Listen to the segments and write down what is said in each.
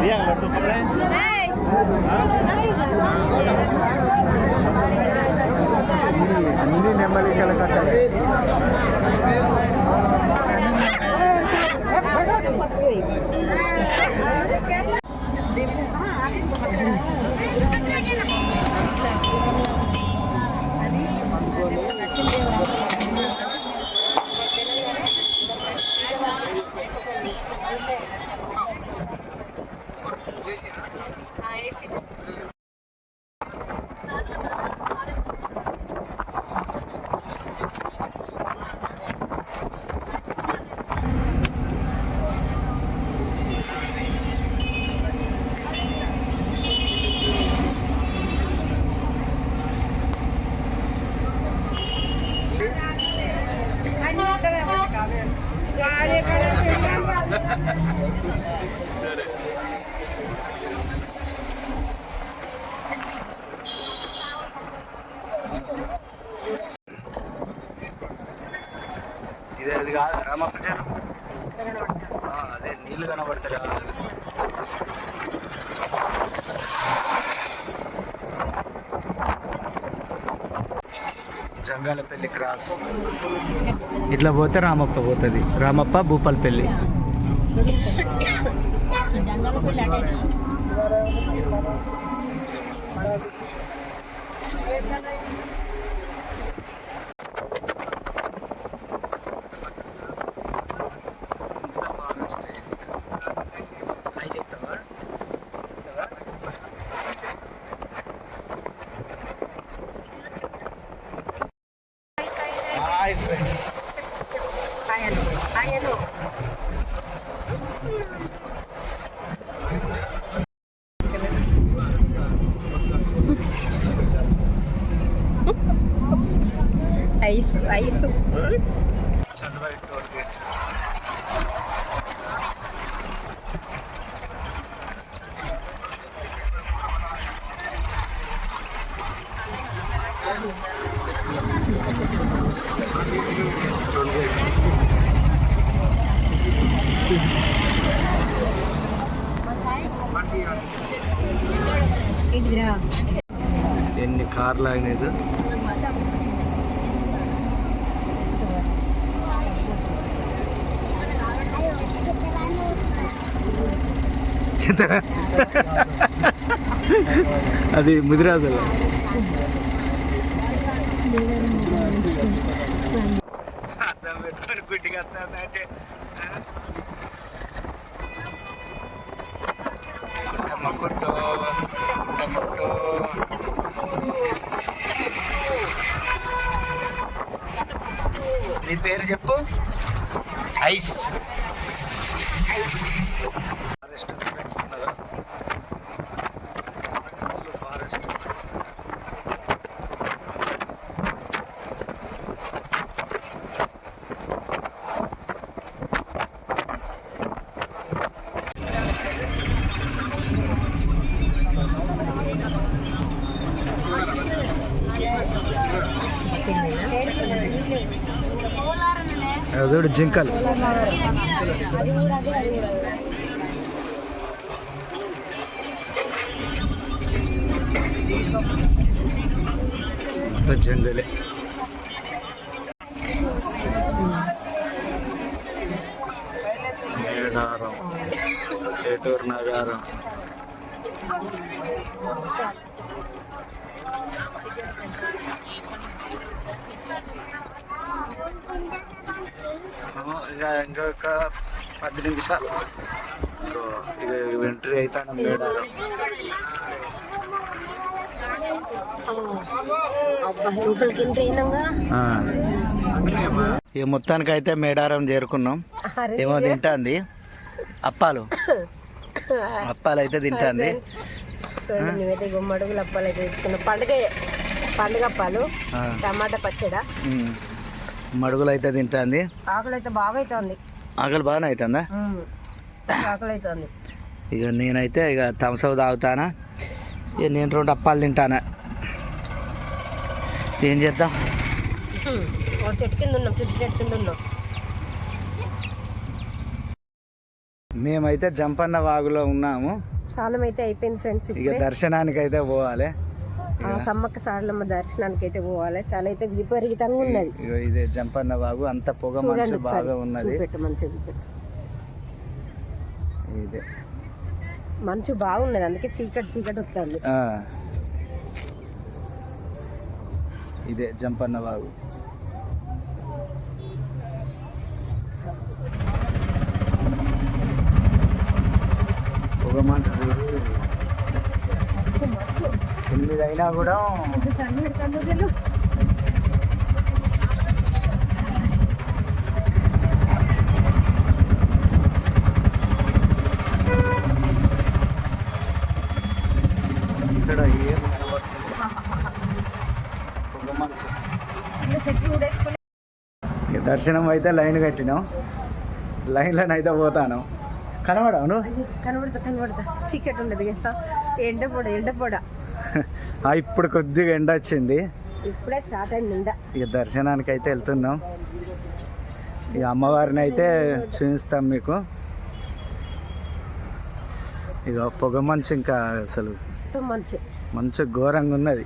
Diana, tu frente? Ei! Mini nemalli kalakata. Hey! ఇది కాదు రామప్ప అదే నీళ్ళు కనబడతాయి జంగాలపల్లి క్రాస్. ఇట్లా పోతే రామప్ప పోతుంది. Ramappa Bhupalpally. Hi ice ice Chandrababu toll gate toll gate ఇదిరా ఎన్ని కార్లు ఆగినాయి చేస్తారా? అది ముదిరాజు గుడ్డిగా నీ పేరు చెప్పు? ఐస్. చూడు జింకలు అది కూడా అదే అది కూడా అంత జంగలే మేడారం ఏటూరు నగారం ఇక ఇంకొక పది నిమిషాలు. ఇక ఎంట్రీ అవుతాను మేడారం. ఇక మొత్తానికి అయితే మేడారం చేరుకున్నాం. ఏమో తింటాంది? అప్పాలు. అప్పాలు అయితే తింటాంది మేమైతే గుమ్మడుగులు అప్పాలు అయితే తెచ్చుకున్నాం. పండుగ పండుగ అప్పాలు. టమాటా పచ్చడ. మడుగులు అయితే తింటాంది. ఆకులు అయితే బాగా అవుతుంది ఆకలి బాగానే అవుతుందా ఆకులు అవుతుంది ఇక నేనైతే ఇక థమ్స్అప్ తాగుతానా. ఇక నేను రెండు అప్పాలు తింటానా. ఏం చేద్దాం? చెట్టు కింద ఉన్నాం చెట్టు చెట్టు కింద ఉన్నాం. మేమైతే జంపన్న వాగులో ఉన్నాము. స్నానం అయితే అయిపోయింది ఫ్రెండ్స్ ఇక దర్శనానికి అయితే పోవాలి. సమ్మక్క సారలమ్మ దర్శనానికి అయితే పోవాలి. చాలా అయితే విపరీతంగా ఉన్నది. ఇదే జంపన్న వాగు అంత పొగ మంచు. బాగా ఉన్నది. ఇదే. మంచు బాగున్నది అందుకే చీకటి చీకటి వస్తుంది. ఇదే జంపన్న వాగు పొగ మంచు చూడు. మస్తు మంచు. ఎనిమిది అయినా కూడా ఇక్కడ ఏం దర్శనం అయితే లైన్ కట్టినాం. లైన్లోనే అయితే పోతాను. కనబడవును కనబడతా కనబడతా. చీకటి ఉండదు ఎండ పొడ ఎండ పొడ ఇప్పుడు కొద్దిగా ఎండ వచ్చింది. ఇప్పుడే స్టార్ట్ అయింది ఇక దర్శనానికి అయితే వెళ్తున్నాం. ఇక అమ్మవారిని అయితే చూపిస్తాం మీకు. ఇక పొగ మంచు ఇంకా అసలు మంచు. మంచు ఘోరంగా ఉన్నది.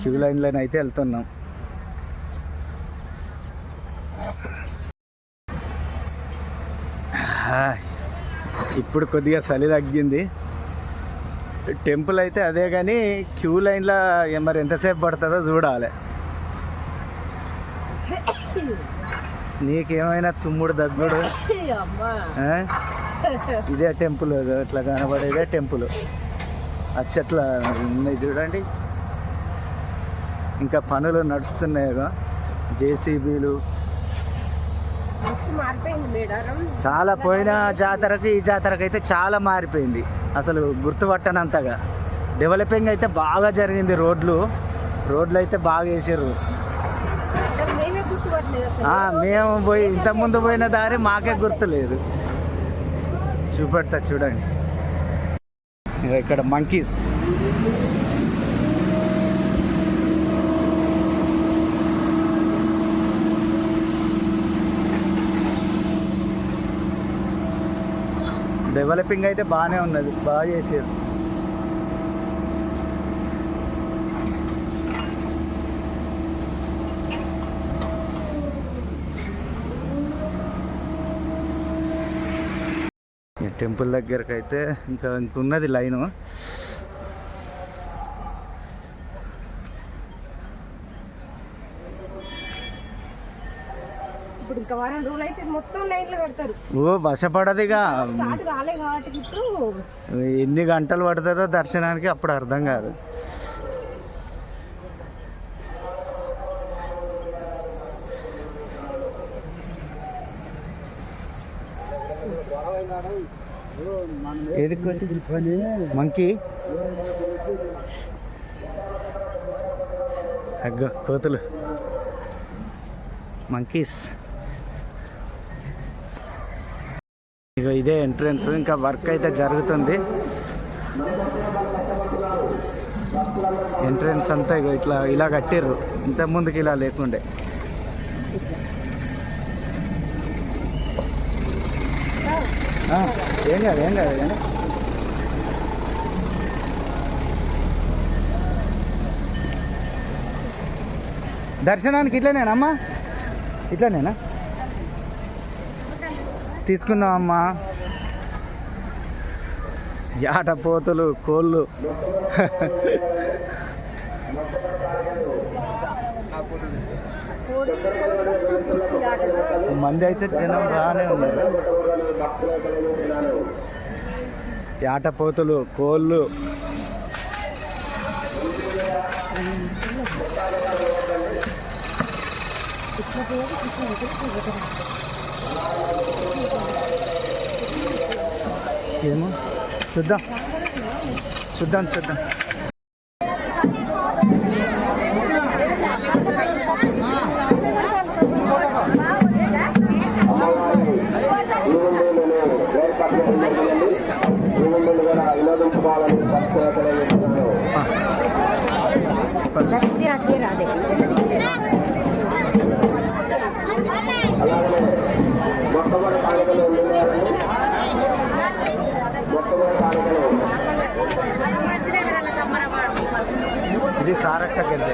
క్యూ లైన్లోనే అయితే వెళ్తున్నాం. ఇప్పుడు కొద్దిగా చలి తగ్గింది. టెంపుల్ అయితే అదే కానీ క్యూ లైన్లో మరి ఎంతసేపు పడుతుందో చూడాలి. నీకేమైనా తుమ్ముడు దగ్గుడు? ఇదే టెంపుల్ ఇట్లా కనబడేదే టెంపుల్. ఆ చెట్ల ఉన్నాయి చూడండి. ఇంకా పనులు నడుస్తున్నాయి జేసీబీలు చాలా పోయిన జాతరకి ఈ జాతరకి అయితే చాలా మారిపోయింది. అసలు గుర్తుపట్టనంతగా. డెవలపింగ్ అయితే బాగా జరిగింది రోడ్లు. రోడ్లు అయితే బాగా వేసారు మేమే పోయి ఇంతకుముందు పోయిన దారి మాకే గుర్తులేదు. చూపెడతా చూడండి. ఇక్కడ మంకీస్ డెవలపింగ్ అయితే బాగానే ఉన్నది బాగా చేసారు. టెంపుల్ దగ్గరకు అయితే ఇంకా ఇంకున్నది లైను. ఇంకా వారం రోజులు అయితే మొత్తం లైన్లో ఓ స్టార్ట్ కాలే కాబట్టి ఇప్పుడు ఎన్ని గంటలు పడుతుందో దర్శనానికి అప్పుడు అర్థం కాదు. మంకీ? అగ్గో కోతులు. మంకీస్. ఇదే ఎంట్రన్స్. ఇంకా వర్క్ అయితే జరుగుతుంది. ఎంట్రన్స్ అంతా ఇగో ఇట్లా ఇలా కట్టిర్రు. ఇంత ముందుకి ఇలా లేకుండే. ఏం కాదు ఏం కాదు కానీ దర్శనానికి ఇట్లనేనమ్మా ఇట్లనేనా? తీసుకున్నామమ్మా యాటపోతులు కోళ్ళు. మంది అయితే జనం బాగానే ఉన్నారు. యాట కోళ్ళు. ఏమో. చూద్దాం. చూద్దాం చూద్దాం. లక్ష్మీ ఇది సారక్క గద్దె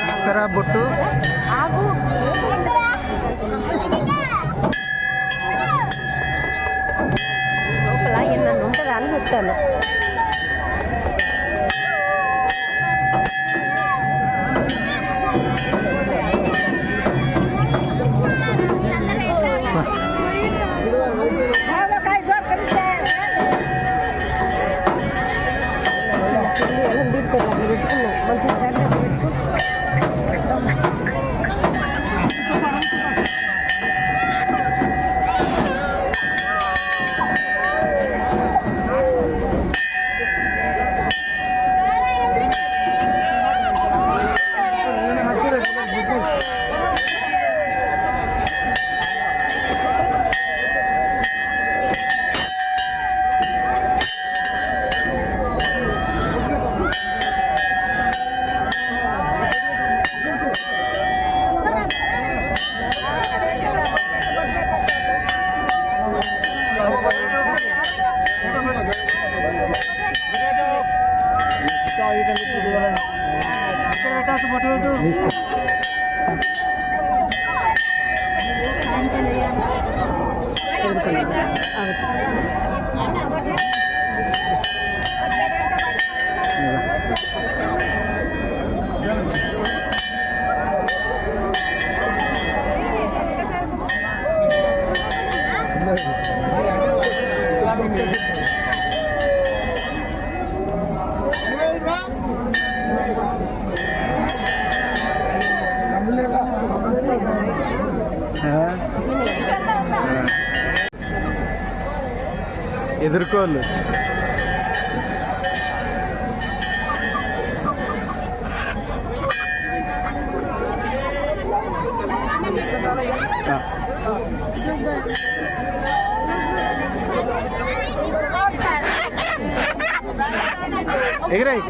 తీసుకురా బొట్టు అందిస్తారు Thank you. ఎదుర్కోళ్ళు ఆ. ఎగిరాయి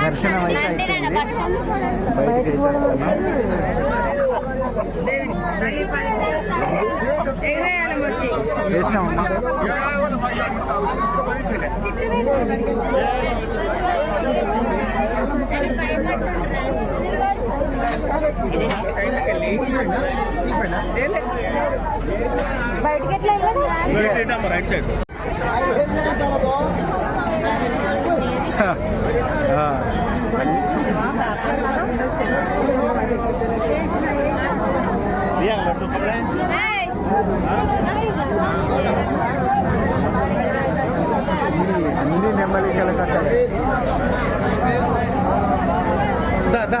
దర్శనం అయితే అయిపోయింది వేసేస్తున్నాం వేసినామమ్మా బయటకి ఎట్లా రైట్ సైడ్. అన్ని నెమ్మలికల కట్టలే పట్టి పట్టి